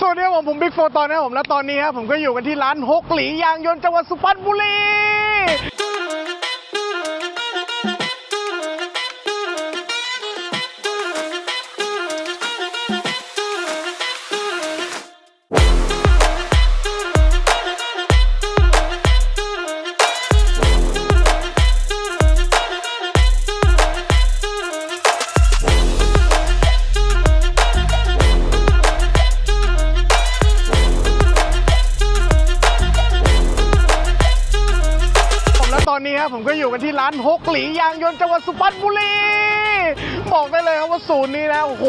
สวัสดีครับผมผมบิ๊กโฟตอนนะครับผมและตอนนี้ครับผมก็อยู่กันที่ร้านฮกหลียางยนต์จังหวัดสุพรรณบุรี ครับผมก็อยู่กันที่ร้านฮกหลียางยนต์จังหวัดสุพรรณบุรี บอกได้เลยครับว่าศูนย์นี้นะโอ้โห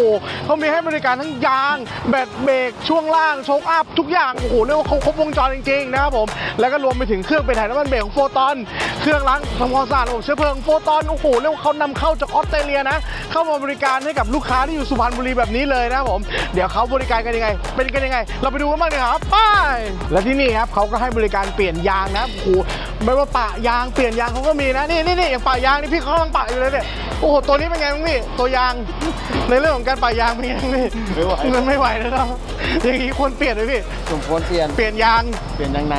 เขามีให้บริการทั้งยาง แบตเบรกช่วงล่างโชคอัพทุกอย่างโอ้โหเรียกว่าเขาครบวงจรจริงๆนะครับผมแล้วก็รวมไปถึงเครื่องไปถ่ายน้ำมันเบรกของโฟตอน เครื่องล้างทำความสะอาดระบบเชื้อเพลิงของโฟตอนโอ้โหเรียกว่าเขานำเข้าจากออสเตรเลียนะ เข้ามาบริการให้กับลูกค้าที่อยู่สุพรรณบุรีแบบนี้เลยนะครับผมเดี๋ยวเขาบริการกันยังไง เป็นกันยังไง เราไปดูกันบ้างเลยครับไปและที่นี่ครับเขาก็ให้บริการเปลี่ยนยางนะโอ้โหไม่ว่าปะยางเปลี่ยนยางเขาก็มีนะนี่นี่นี่อย่างปะยางนี่พี่เขากำลังปะอยู่เลยเนี่ยโอ้โหตัวนี้เป็นไงบ้างพี่ตัวยาง ในเรื่องของการปะยางเป็นไงบ้างพี่ไม่ไหว มันไม่ไหวแล้วเนาะอย่างนี้ควรเปลี่ยนไหมพี่ สมควรเปลี่ยนเปลี่ยนยาง เปลี่ยนยังไง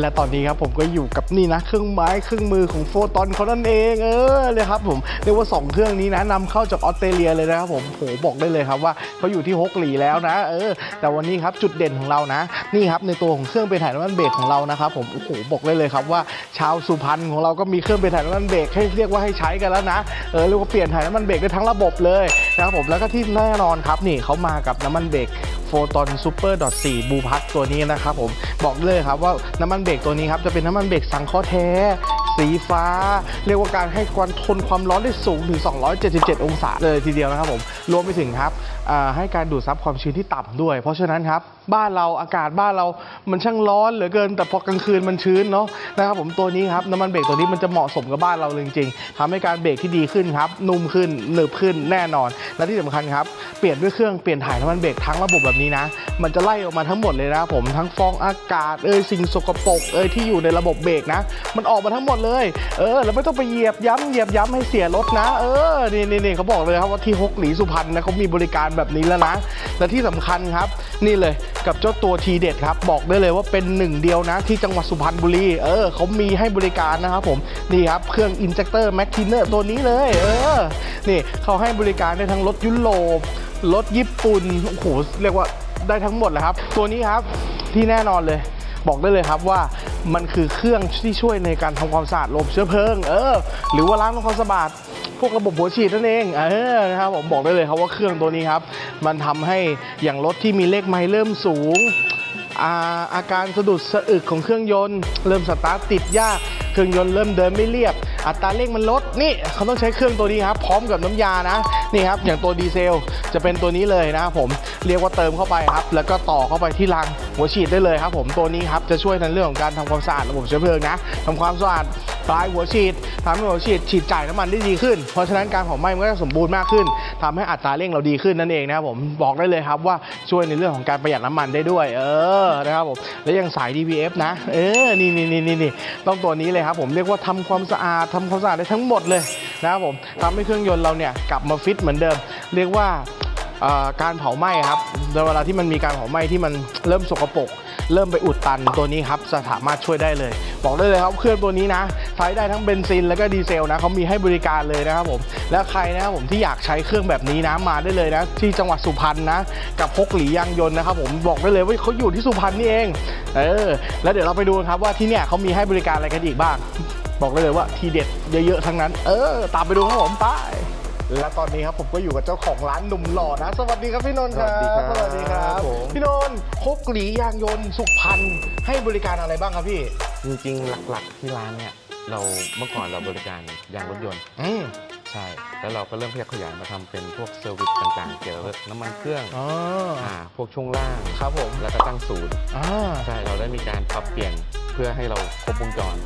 และตอนนี้ครับผมก็อยู่กับนี่นะเครื่องไม้เครื่องมือของโฟตอนเขานั่นเองเออเลยครับผมเรียกว่า 2 เครื่องนี้นะนำเข้าจากออสเตรเลียเลยนะครับผมโหบอกได้เลยครับว่าเขาอยู่ที่ฮกหลีแล้วนะ เออ แต่วันนี้ครับจุดเด่นของเรานะ นี่ครับในตัวของเครื่องไปถ่ายน้ำมันเบรกของเรานะครับผมโอ้โหบอกได้เลยครับว่า ชาวสุพรรณของเราก็มีเครื่องไปถ่ายน้ำมันเบรกให้เรียกว่าให้ใช้กันแล้วนะเออเรียกว่าเปลี่ยนถ่ายน้ำมันเบรกได้ทั้งระบบเลยนะครับผมแล้วก็ที่แน่นอนครับนี่เขามากับน้ำมันเบรกโฟตอนซูเปอร์ดอทสี่บูพัทตัวนี้นะครับผมบอกเลยครับว่าน้ำมันเบรกตัวนี้ครับจะเป็นน้ำมันเบรกสังเคราะห์แท้สีฟ้า เรียกว่าการให้ความทนความร้อนได้สูงถึง 277 องศาเลยทีเดียวนะครับผม รวมไปถึงครับ ให้การดูดซับความชื้นที่ต่ำด้วย เพราะฉะนั้นครับบ้านเราอากาศบ้านเรามันช่างร้อนเหลือเกิน แต่พอกลางคืนมันชื้นเนาะนะครับผมตัวนี้ครับน้ำมันเบรกตัวนี้มันจะเหมาะสมกับบ้านเราเลยจริงๆทำให้การเบรกที่ดีขึ้นครับนุ่มขึ้นหนึบขึ้นแน่นอน และที่สำคัญครับเปลี่ยนด้วยเครื่องเปลี่ยนถ่ายน้ำมันเบรกทั้งระบบแบบนี้นะมันจะไล่ออกมาทั้งหมดเลยนะผมทั้งฟองอากาศเอ่ยสิ่งสกปรกเอ่ยที่อยู่ในระบบเบรกนะ มันออกมาทั้งหมดเลยเออแล้วไม่ต้องไปเหยียบย้ำเหยียบย้ำให้เสียรถนะ เออนี่นี่นี่เขาบอกเลยครับว่าที่ฮกหลีสุพรรณนะเขามีบริการแบบนี้แล้วนะ และที่สำคัญครับ นี่เลยกับเจ้าตัวทีเด็ดครับ บอกได้เลยว่าเป็นหนึ่งเดียวนะ ที่จังหวัดสุพรรณบุรีเออเขามีให้บริการนะครับผมนี่ครับเครื่องอินเจคเตอร์แมคทินเนอร์ตัวนี้เลยเออนี่เขาให้บริการได้ทั้งรถยุโรปรถญี่ปุ่นโอ้โหเรียกว่าได้ทั้งหมดเลยครับ ตัวนี้ครับที่แน่นอนเลยบอกได้เลยครับว่ามันคือเครื่องที่ช่วยในการทำความสะอาดระบบเชื้อเพลิง เออ หรือว่าล้างทำความสะอาด วกระบบหัวฉีดนั่นเองเออนะครับผมบอกได้เลยครับว่าเครื่องตัวนี้ครับ มันทำให้อย่างรถที่มีเลขไมล์เริ่มสูงอาอาการสะดุดสะอึกของเครื่องยนต์ เริ่มสตาร์ทติดยาก เครื่องยนต์เริ่มเดินไม่เรียบ อัตราเร่งมันลดนี่เขาต้องใช้เครื่องตัวนี้ครับ พร้อมกับน้ำยานะนี่ครับอย่างตัวดีเซลจะเป็นตัวนี้เลยนะครับผมเรียกว่าเติมเข้าไปครับ แล้วก็ต่อเข้าไปที่รางหัวฉีดได้เลยครับ ผมตัวนี้ครับจะช่วยในเรื่องของการทำความสะอาดระบบเชื้อเพลิงนะทำความสะอาดปลายหัวฉีดทำให้หัวฉีดฉีดจ่ายน้ำมันได้ดีขึ้น เพราะฉะนั้นการเผาไหม้มันก็จะสมบูรณ์มากขึ้นทำให้อัตราเร่งเราดีขึ้นนั่นเองนะครับผมบอกได้เลยครับว่าช่วยในเรื่องของการประหยัดน้ำมันได้ด้วย เออนะครับผมและยังสาย DPF นะ เออนี่นี่นี่นี่ต้องตัวนี้เลยครับผมเรียกว่าทำความสะอาดทำความสะอาดได้ทั้งหมดเลยนะครับผมทำให้เครื่องยนต์เราเนี่ยกลับมาฟิตเหมือนเดิม เรียกว่าการเผาไหม้ครับในเวลาที่มันมีการเผาไหม้ที่มันเริ่มสกปรกเริ่มไปอุดตันตัวนี้ครับจะสามารถช่วยได้เลย บอกได้เลยครับเครื่องตัวนี้นะใช้ได้ทั้งเบนซินแล้วก็ดีเซลนะเขามีให้บริการเลยนะครับผมแล้วใครนะครับผมที่อยากใช้เครื่องแบบนี้นะมาได้เลยนะ ที่จังหวัดสุพรรณนะกับพกหลียางยนต์นะครับผมบอกได้เลยว่าเขาอยู่ที่สุพรรณนี่เองเออแล้วเดี๋ยวเราไปดูครับว่าที่เนี่ยเขามีให้บริการอะไรกันอีกบ้าง บอกได้เลยว่าทีเด็ดเยอะๆทั้งนั้น เออ ตามไปดูครับผมไปและตอนนี้ครับผมก็อยู่กับเจ้าของร้านหนุ่มหล่อนะ สวัสดีครับพี่นนท์ครับสวัสดีครับบผมพี่นนท์คกหลียางยนต์สุพรรณให้บริการอะไรบ้างครับพี่ จริงๆ หลักๆที่ร้านเนี่ยเราเมื่อก่อนเราบริการยางรถยนต์อืมใช่ แล้วเราก็เริ่มขยับขยายมาทำเป็นพวกเซอร์วิสต่างๆ เกี่ยวกับน้ำมันเครื่องอ๋ออ่าพวกช่วงล่างครับผมแล้วก็ตั้งศูนย์อ่าใช่เราได้มีการปรับเปลี่ยนเพื่อให้เราครบวงจร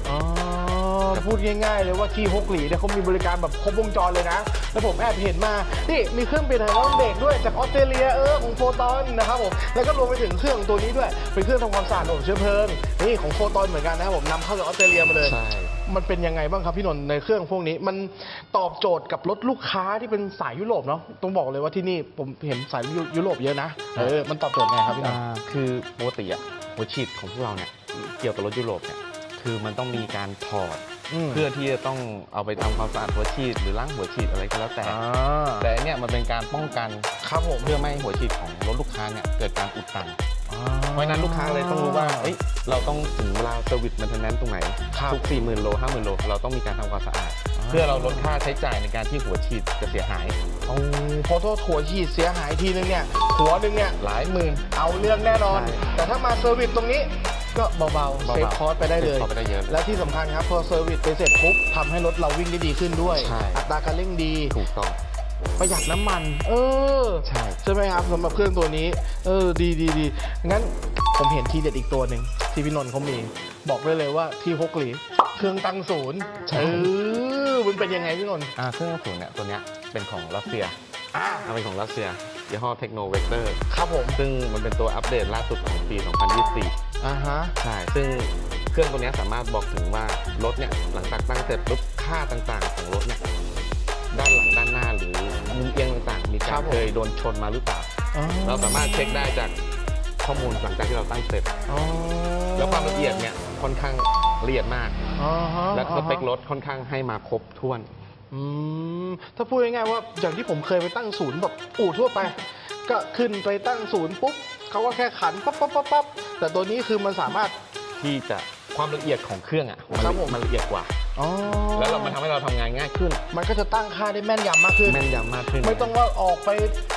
อ๋อพูดง่ายๆเลยว่าที่ฮกหลีเนี่ยเขามีบริการแบบครบวงจรเลยนะ แล้วผมแอบเห็นมา นี่มีเครื่องเปลี่ยนถ่ายน้ำมันเบรกด้วยจากออสเตรเลียเออของโฟตอนนะครับผม แล้วก็รวมไปถึงเครื่องตัวนี้ด้วย เป็นเครื่องทำความสะอาดระบบเชื้อเพลิง นี่ของโฟตอนเหมือนกันนะครับผมนำเข้าจากออสเตรเลียมาเลย ใช่มันเป็นยังไงบ้างครับพี่นนท์ในเครื่องพวกนี้ มันตอบโจทย์กับรถลูกค้าที่เป็นสายยุโรปเนาะต้องบอกเลยว่าที่นี่ผมเห็นสายยุยุโรปเยอะนะเออมันตอบโจทย์ไงครับพี่นนท์อ่าคือปกติอะหัวฉีดของพวกเราเนี่ยเกี่ยวกับรถยุโรปเนี่ยคือมันต้องมีการถอด ม เพื่อที่จะต้องเอาไปทำความสะอาดหัวฉีดหรือล้างหัวฉีดอะไรก็แล้วแต่อ่าแต่อันเนี่ยมันเป็นการป้องกันครับผมเพื่อไม่ให้หัวฉีดของรถลูกค้าเนี่ยเกิดการอุดตัน เพราะฉะนั้นลูกค้าเลยต้องรู้ว่าเอ้ยเราต้องถึงเวลาเซอร์วิสมันทนแนนตรงไหนครับทุก 4 0,000 โล 50,000 โล เราต้องมีการทำความสะอาดอ่าเพื่อเราลดค่าใช้จ่ายในการที่หัวฉีดจะเสียหายโอ้พอโทษถั่วฉีดเสียหายทีนึงเนี่ย หัวหนึ่งเนี่ย หลายหมื่น เอาเรื่องแน่นอน ใช่ แต่ถ้ามาเซอร์วิสตรงนี้ ก็เบาๆเบาๆเซฟคอร์สไปได้เลย เซฟคอร์สไปได้เยอะเลยและที่สำคัญครับพอเซอร์วิสไปเสร็จปุ๊บทำให้รถเราวิ่งได้ดีขึ้นด้วย ใช่ อัตราการเร่งดี ถูกต้อง ประหยัดน้ำมัน เออ ใช่ ใช่ไหมครับสำหรับเครื่องตัวนี้ เออ ดีดีดีงั้นผมเห็นทีเด็ดอีกตัวหนึ่งที่พี่นนท์เขามี บอกได้เลยว่าที่ฮกหลี เครื่องตั้งศูนย์ใช่ เออมันเป็นยังไงพี่นนท์อ่าเครื่องศูนย์เนี่ยตัวเนี้ยเป็นของรัสเซียอ่าอ่าเป็นของรัสเซียยี่ห้อเทคโนเวกเตอร์ ครับผม ซึ่งมันเป็นตัวอัปเดตล่าสุดของปี2024 อ่าฮะใช่ซึ่งเครื่องตัวเนี้ยสามารถบอกถึงว่ารถเนี่ยหลังจากตั้งเสร็จปุ๊บค่าต่างๆ ของรถเนี่ยด้านหลังด้านหน้าหรือมุมเอียงต่างๆ มีครัการบผม เคยโดนชนมาหรือเปล่า อ๋อเราสามารถเช็คได้จากข้อมูลหลังจากที่เราตั้งเสร็จ อ๋อแล้วความละเอียดเนี่ยค่อนข้างละเอียดมาก อ๋อฮะและสเปคอ่าฮะรถค่อนข้างให้มาครบถ้วน อืมถ้าพูดง่ายๆว่าอย่างที่ผมเคยไปตั้งศูนย์แบบอู่ทั่วไป ก็ขึ้นไปตั้งศูนย์ปุ๊บ เขาก็แค่ขันปั๊บปั๊บปั๊บปั๊บแต่ตัวนี้คือมันสามารถที่จะความละเอียดของเครื่องอะมันครับผม มันละเอียดกว่า อ๋อแล้วเรามันทำให้เราทำงานง่ายขึ้น มันก็จะตั้งค่าได้แม่นยำมากขึ้น แม่นยำมากขึ้น ไม่ต้องว่าออกไป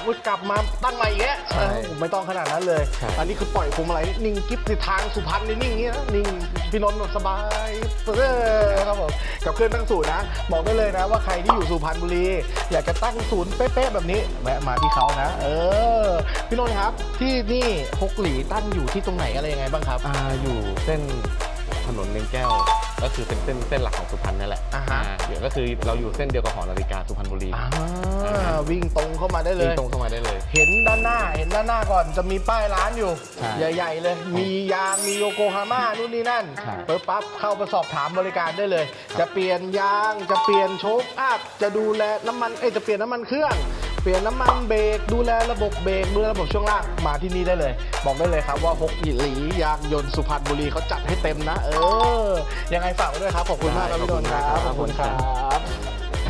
วุดกลับมาตั้งใหม่อีกแล้วใช่เออผมไม่ต้องขนาดนั้นเลย ใช่ อันนี้คือปล่อยพวงมาลัยนิ่งกิ๊บในทางสุพรรณนี่นิ่งอย่างนี้นะนิ่งพี่นนท์สบายเออครับผมกับเครื่องตั้งศูนย์นะ บอกได้เลยนะว่าใครที่อยู่สุพรรณบุรี อยากจะตั้งศูนย์เป๊ะๆแบบนี้แวะมาที่เขานะ เออ พี่นนท์ครับที่นี่ฮกหลีตั้งอยู่ที่ตรงไหนอะไรยังไงบ้างครับ อ่าอยู่เส้นถ นนเลียงแก้ว ก็คือเป็นเส้นเส้นหลักของสุพรรณนั่นแหละอ่าฮะ เดี๋ยวก็คือเราอยู่เส้นเดียวกับหอนาฬิกาสุพรรณบุรีอ่าวิ่งตรงเข้ามาได้เลวิ่งย ตรงเข้ามาได้เลย เห็นด้านหน้า เห็นด้านหน้าก่อนจะมีป้ายร้านอยู่ ใช่ใหญ่ ๆ เลย มียาง มีโยโกฮาม่านู่นนี่นั่นใช่ เปิดปั๊บเข้าไปสอบถามบริการได้เลย จะเปลี่ยนยาง จะเปลี่ยนโชคอัพ จะดูแลน้ำมัน เอ้ยจะเปลี่ยนน้ำมันเครื่อง เปลี่ยนน้ำมันเบรกดูแลระบบเบรกดูแลระบบช่วงล่างมาที่นี่ได้เลย บอกได้เลยครับว่าฮกหลียางยนต์สุพรรณบุรีเขาจัดให้เต็มนะ เออ ยังไงฝากไว้ด้วยครับ ขอบคุณมากครับพี่โดนครับขอบคุณครับ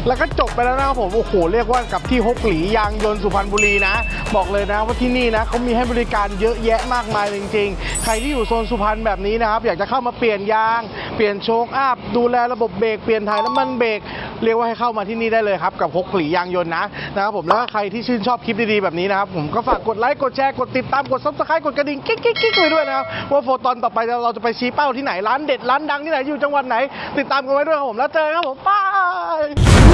แล้วก็จบไปแล้วนะครับผมโอ้โหเรียกว่ากับที่ฮกหลียางยนต์สุพรรณบุรีนะ บอกเลยนะว่าที่นี่นะเขามีให้บริการเยอะแยะมากมายจริง ๆ ใครที่อยู่โซนสุพรรณแบบนี้นะครับ อยากจะเข้ามาเปลี่ยนยางเปลี่ยนโชคอัพดูแลระบบเบรกเปลี่ยนถ่ายน้ำมันเบรกเรียกว่าให้เข้ามาที่นี่ได้เลยครับ กับฮกหลียางยนต์นะนะครับผมแล้วใครที่ชื่นชอบคลิปดีๆแบบนี้นะครับผมก็ฝากกดไลค์กดแชร์กดติดตามกดซับสไครต์กดกระดิ่งกิ๊กกิ๊กกิ๊กไปด้วยนะครับว่าโฟตอนต่อไปเราจะไปชี้เป้าที่ไหนร้านเด็ดร้านดังที่ไหนอยู่จังหวัดไหน ติดตามกันไว้ด้วยครับผมแล้วเจอกันครับผมบาย